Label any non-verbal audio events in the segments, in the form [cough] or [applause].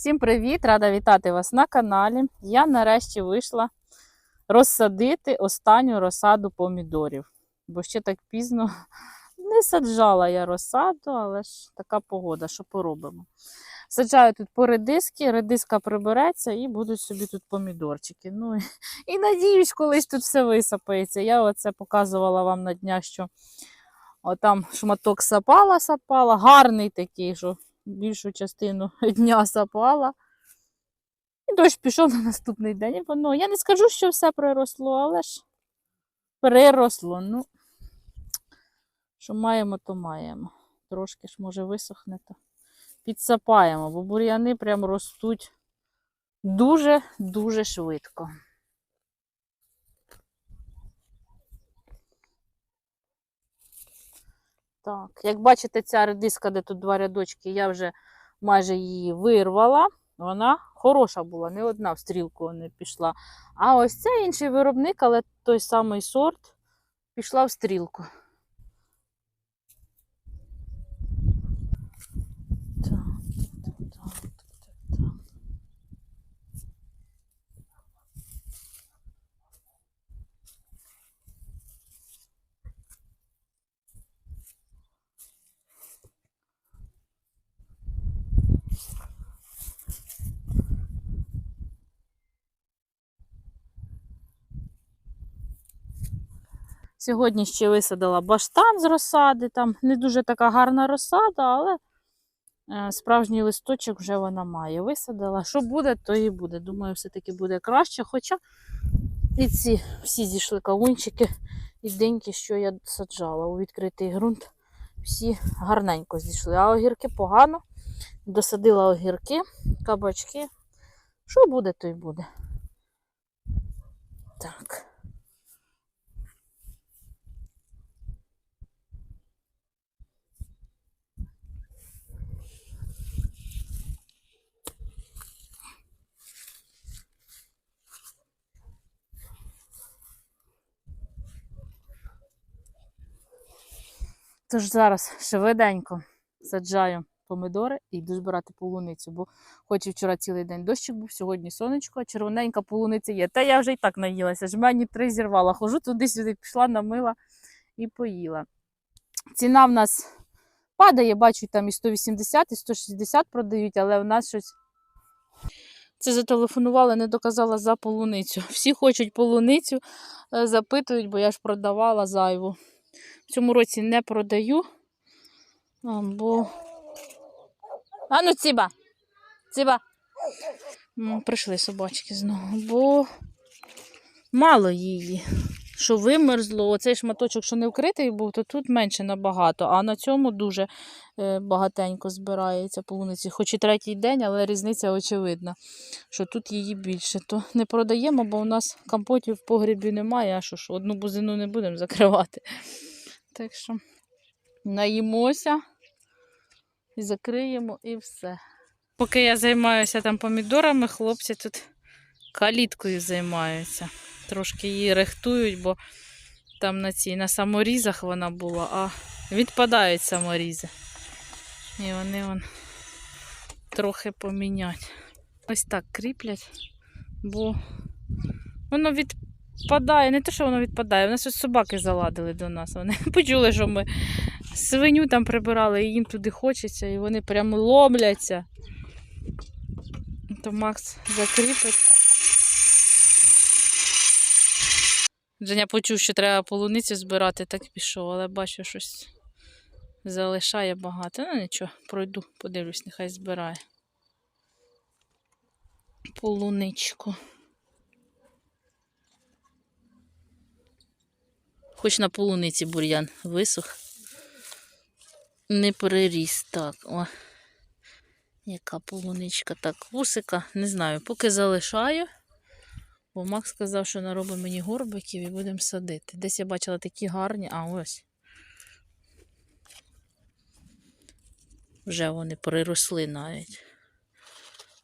Всім привіт! Рада вітати вас на каналі. Я нарешті вийшла розсадити останню розсаду помідорів, бо ще так пізно не саджала я розсаду, але ж така погода, що поробимо. Саджаю тут по редиски, редиска прибереться і будуть собі тут помідорчики. Ну і, і надіюсь, колись тут все висапається. Я оце показувала вам на днях, що отам шматок сапала, сапала, гарний такий, що більшу частину [laughs] дня сапала. І дощ пішов на наступний день. І воно, я не скажу, що все приросло, але ж приросло. Ну, що маємо, то маємо. Трошки ж, може, висохне, то підсапаємо, бо бур'яни прям ростуть дуже-дуже швидко. Так, як бачите, ця редиска, де тут два рядочки, я вже майже її вирвала. Вона хороша була, не одна в стрілку не пішла. А ось це інший виробник, але той самий сорт пішла в стрілку. Сьогодні ще висадила баштан з розсади. Там не дуже така гарна розсада, але е, справжній листочок вже вона має. Висадила. Що буде, то і буде. Думаю, все-таки буде краще. Хоча і ці всі зійшли кавунчики і деньки, що я саджала у відкритий ґрунт. Всі гарненько зійшли. А огірки погано. Досадила огірки, кабачки. Що буде, то й буде. Так. Тож зараз швиденько саджаю помидори і йду збирати полуницю, бо хоч і вчора цілий день дощик був, сьогодні сонечко, а червоненька полуниця є. Та я вже і так наїлася, жмені три зірвала. Хожу туди-сюди, пішла, намила і поїла. Ціна в нас падає, бачу, там і 180, і 160 продають, але в нас щось. Це зателефонувала, не доказала за полуницю. Всі хочуть полуницю, е, запитують, бо я ж продавала зайву. Цьому році не продаю, бо. Ну, ціба! Ціба! Прийшли собачки знову, бо мало її. Що вимерзло, оцей шматочок, що не вкритий був, то тут менше набагато, а на цьому дуже е, багатенько збирається полуниці. Хоч і третій день, але різниця очевидна, що тут її більше. То не продаємо, бо у нас компотів в погрібі немає, а що ж, одну бузину не будемо закривати. Так що наїмося і закриємо і все. Поки я займаюся там помідорами, хлопці тут каліткою займаються. Трошки її рихтують, бо там на цій на саморізах вона була, а відпадають саморізи. І вони вон трохи помінять. Ось так кріплять, бо воно відпадає. Не те, що воно відпадає, у нас ось собаки заладили до нас. Вони [laughs] почули, що ми свиню там прибирали, і їм туди хочеться, і вони прямо ломляться. То Макс закріпить. Женя почув, що треба полуницю збирати, так пішов, але бачу, щось залишає багато. Ну нічого, пройду, подивлюсь, нехай збирає. Полуничку. Хоч на полуниці бур'ян висох. Не переріс. Так, о. Яка полуничка, так, вусика, не знаю, поки залишаю. Бо Макс сказав, що наробить мені горбиків і будемо садити. Десь я бачила такі гарні, а ось. Вже вони приросли навіть.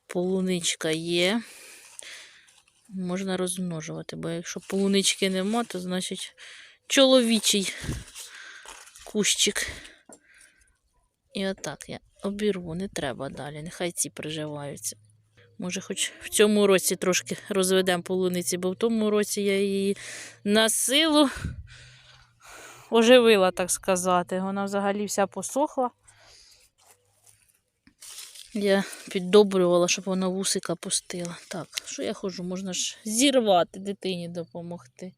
Полуничка є. Можна розмножувати, бо якщо полунички нема, то значить чоловічий кущик. І отак я обірву, не треба далі. Нехай ці приживаються. Може, хоч в цьому році трошки розведемо полуниці, бо в тому році я її на силу оживила, так сказати. Вона взагалі вся посохла. Я піддобрювала, щоб вона вусика пустила. Так, що я ходжу? Можна ж зірвати дитині допомогти.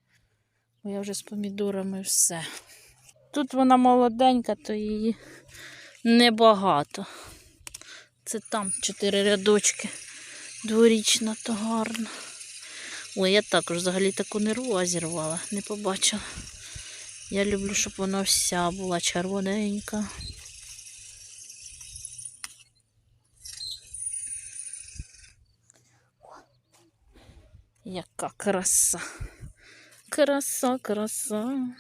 Бо я вже з помідорами все. Тут вона молоденька, то її небагато. Це там чотири рядочки. Дворічна, то гарно. Ой, я також взагалі таку не рву, зірвала, не побачила. Я люблю, щоб вона вся була червоненька. Яка краса. Краса, краса.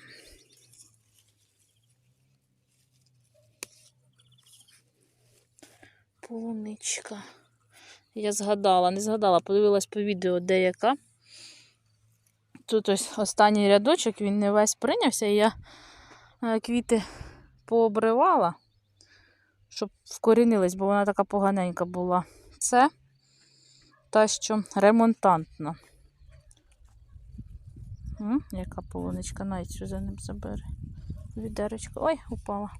Полуничка. Я згадала, не згадала, подивилась по відео деяка. Тут ось останній рядочок, він не весь прийнявся, і я е, квіти пообривала, щоб вкорінились, бо вона така поганенька була. Це та, що ремонтантна. М, яка полуничка, навіть цю за ним забере. Відеречко. Ой, упала.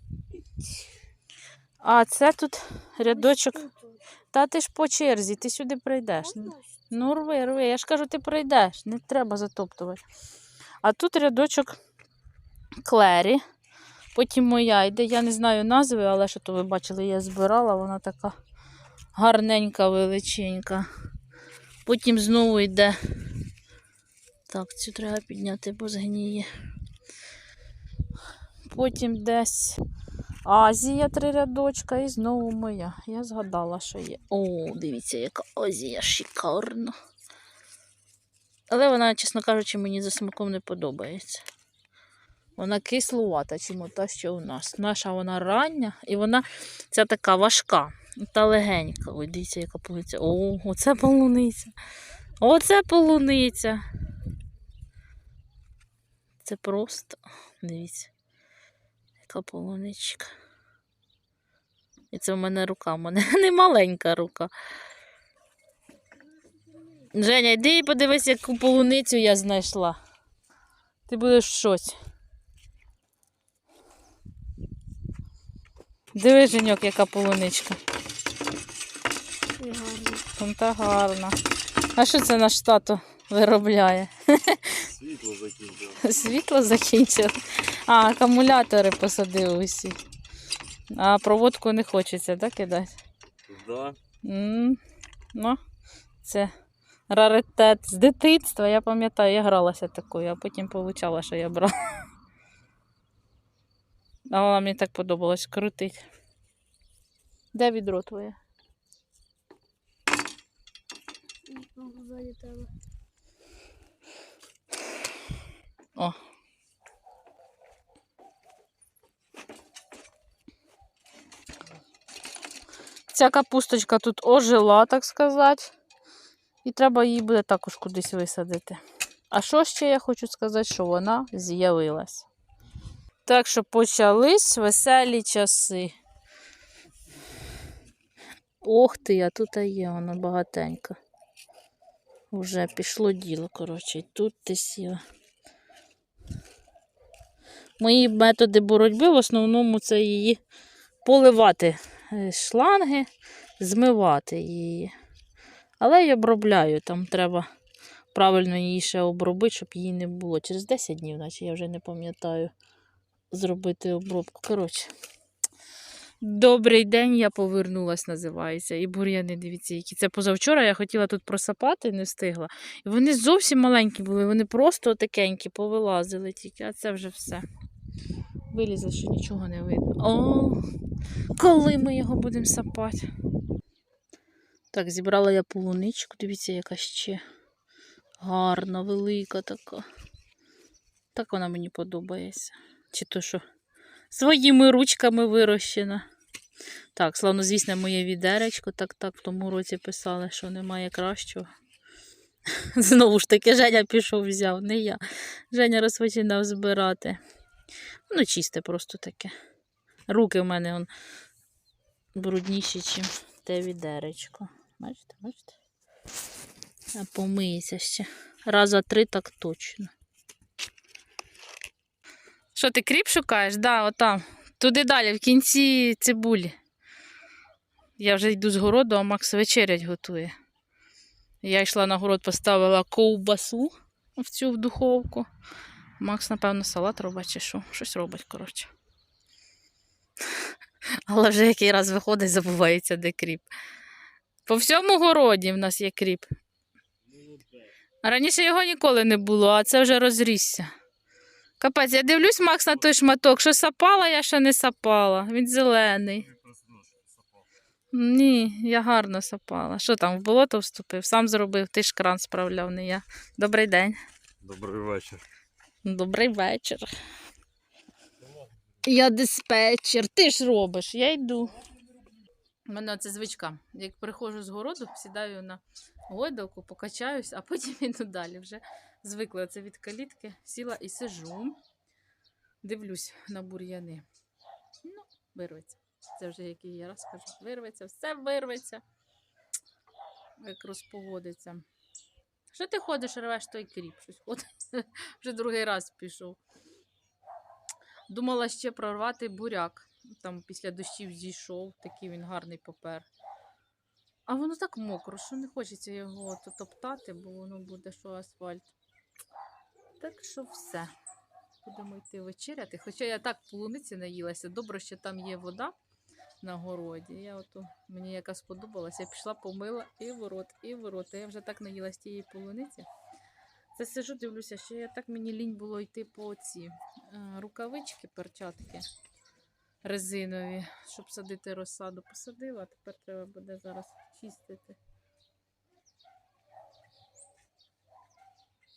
А це тут рядочок. Та ти ж по черзі, ти сюди прийдеш. Ну, рви, рви. Я ж кажу, ти прийдеш, не треба затоптувати. А тут рядочок клері. Потім моя йде. Я не знаю назви, але що то ви бачили, я збирала, вона така гарненька, величенька. Потім знову йде. Так, цю треба підняти, бо згніє. Потім десь Азія три рядочка і знову моя. Я згадала, що є. О, дивіться, яка Азія шикарна. Але вона, чесно кажучи, мені за смаком не подобається. Вона кислувата, чому та, що у нас. Наша вона рання і вона ця така важка та легенька. Ой, дивіться, яка полуниця. О, оце полуниця. Оце полуниця. Це просто, дивіться, яка полуничка. І це в мене рука, в мене [laughs] не маленька рука. Женя, йди і подивись, яку полуницю я знайшла. Ти будеш шоці. Диви, Женьок, яка полуничка. Там та гарна. А що це наш тато виробляє? Світло закінчило. Світло закінчило. А, акумулятори посадив усі. А проводку не хочеться, так, кидати? Да. М, Ну, це раритет з дитинства. Я пам'ятаю, я гралася такою, а потім получала, що я брала. А вона мені так подобалось крутить. Де відро твоє? О. Ця капусточка тут ожила, так сказати. І треба її буде також кудись висадити. А що ще я хочу сказати, що вона з'явилась. Так що почались веселі часи. Ох ти, а тут є вона багатенька. Уже пішло діло, коротше, тут ти сіла. Мої методи боротьби в основному це її поливати е, шланги, змивати її. Але я обробляю, там треба правильно її ще обробити, щоб її не було. Через 10 днів, наче я вже не пам'ятаю, зробити обробку. Коротше. Добрий день, я повернулась, називається. І бур'яни, дивіться, які. Це позавчора я хотіла тут просапати, не встигла. І вони зовсім маленькі були, вони просто такенькі, повилазили тільки, а це вже все. Вилізли, що нічого не видно. О, коли ми його будемо сапати? Так, зібрала я полуничку, дивіться, яка ще гарна, велика така. Так вона мені подобається. Чи то що своїми ручками вирощена. Так, славнозвісне моє відеречко. Так, так, в тому році писали, що немає кращого. [laughs] Знову ж таки, Женя пішов, взяв, не я. Женя розпочинав збирати. Ну, чисте просто таке. Руки в мене он брудніші, ніж те відеречко. Бачите, бачите? А помийся ще. Раза три так точно. Що, ти кріп шукаєш? Да, отам. Туди далі, в кінці цибулі. Я вже йду з городу, а Макс вечерять готує. Я йшла на город, поставила ковбасу в цю в духовку. Макс, напевно, салат робить чи що. Щось робить, коротше. Але вже який раз виходить, забувається, де кріп. По всьому городі в нас є кріп. Раніше його ніколи не було, а це вже розрісся. Капець, я дивлюсь, Макс, на той шматок, що сапала, я ще не сапала. Він зелений. Ні, я гарно сапала. Що там, в болото вступив? Сам зробив, ти ж кран справляв, не я. Добрий день. Добрий вечір. Добрий вечір. Я диспетчер, ти ж робиш, я йду. У мене це звичка. Як приходжу з городу, сідаю на гойдалку, покачаюсь, а потім [laughs] йду далі. Вже звикла це від калітки, сіла і сижу, дивлюсь на бур'яни. Ну, вирветься. Це вже який я раз кажу, вирветься, все вирветься, як розпогодиться. Що ти ходиш, рвеш той кріп? Щось ходить. [laughs] Вже другий раз пішов. Думала ще прорвати буряк. Там після дощів зійшов, такий він гарний попер. А воно так мокро, що не хочеться його то топтати, бо воно буде що асфальт. Так що все. Будемо йти вечеряти. Хоча я так полуниці наїлася, добре, що там є вода на городі. Я ото, мені яка сподобалася, я пішла, помила і в рот, і в рот. А я вже так наїлась тієї полуниці. Це сижу, дивлюся, що я так мені лінь було йти по ці е, рукавички, перчатки резинові, щоб садити розсаду. Посадила, тепер треба буде зараз чистити.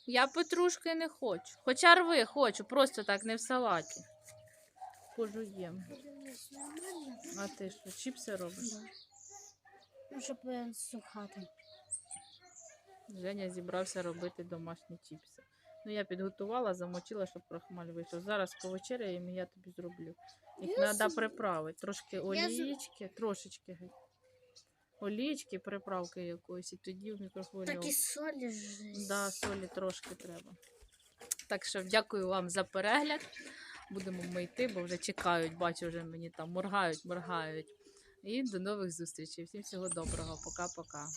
Я петрушки не хочу. Хоча рви хочу, просто так не в салаті. Пожуєм. А ти що, чіпси робиш? Ну, щоб е, сухати. Женя зібрався робити домашні чіпси. Ну, я підготувала, замочила, щоб крахмаль вийшов. Зараз повечеряємо, і я тобі зроблю. Їх Я треба з- приправити. Трошки олієчки, трошечки геть. Олієчки, приправки якоїсь, і тоді в Так і солі ж. Да, солі трошки треба. Так що дякую вам за перегляд. Будемо ми йти, бо вже чекають, бачу, вже мені там моргають, моргають. І до нових зустрічей. Всім всього доброго. Пока-пока.